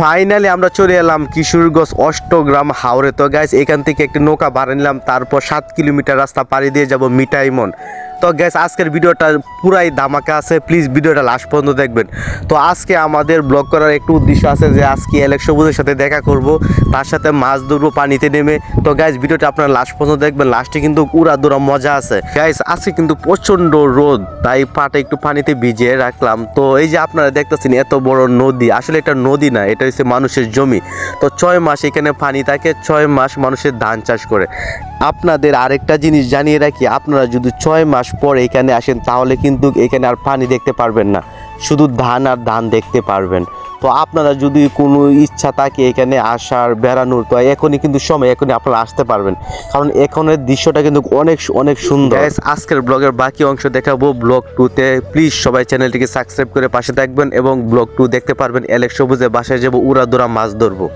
Finally আমরা চলে এলাম কিশোরগঞ্জ অষ্টগ্রাম হাওড়ে তো গাইস এখান থেকে একটি নৌকা ভাড়া নিলাম, তারপর সাত কিলোমিটার রাস্তা পাড়ি দিয়ে যাব মিঠাইমন। তো গ্যাস আজকের ভিডিওটা পুরাই ধামাকা আছে। প্লিজ ভিডিওটা লাস্ট পর্যন্ত দেখবেন। তো আজকে আমাদের ব্লগ করার একটু উদ্দেশ্য আছে যে আজকে অ্যালেক্স সবুজের সাথে দেখা করব। তার সাথে মাছ ধরবো, পানিতে নেমে। তো গ্যাস ভিডিওটা আপনারা লাস্ট পর্যন্ত দেখবেন। লাস্টে কিন্তু উড়া দুরা মজা আছে। গ্যাস আজকে কিন্তু প্রচণ্ড রোদ, তাই পাটা একটু পানিতে ভিজিয়ে রাখলাম। তো এই যে আপনারা দেখতেছেন, এত বড় নদী। আসলে এটা নদী না, এটা হচ্ছে মানুষের জমি। তো ছয় মাস এখানে পানি থাকে, ছয় মাস মানুষের ধান চাষ করে। আপনাদের আরেকটা জিনিস জানিয়ে রাখি, আপনারা যদি ছয় মাস পর এখানে আসেন, তাহলে কিন্তু এখানে আর পানি দেখতে পারবেন না। শুধু ধান আর ধান দেখতে পারবেন। তো আপনারা যদি কোনো ইচ্ছা থাকে এখানে আসার, বেড়ানোর, তো এখনই কিন্তু সময়, এখনই আপনারা আসতে পারবেন। কারণ এখনের দৃশ্যটা কিন্তু অনেক অনেক সুন্দর। আজকের ব্লগের বাকি অংশ দেখাবো। ব্লগ টুতে প্লিজ সবাই চ্যানেলটিকে সাবস্ক্রাইব করে পাশে থাকবেন এবং ব্লগ টু দেখতে পারবেন। এলেক সবুজে বাসায় যাব, উড়াদুরা মাছ ধরবো।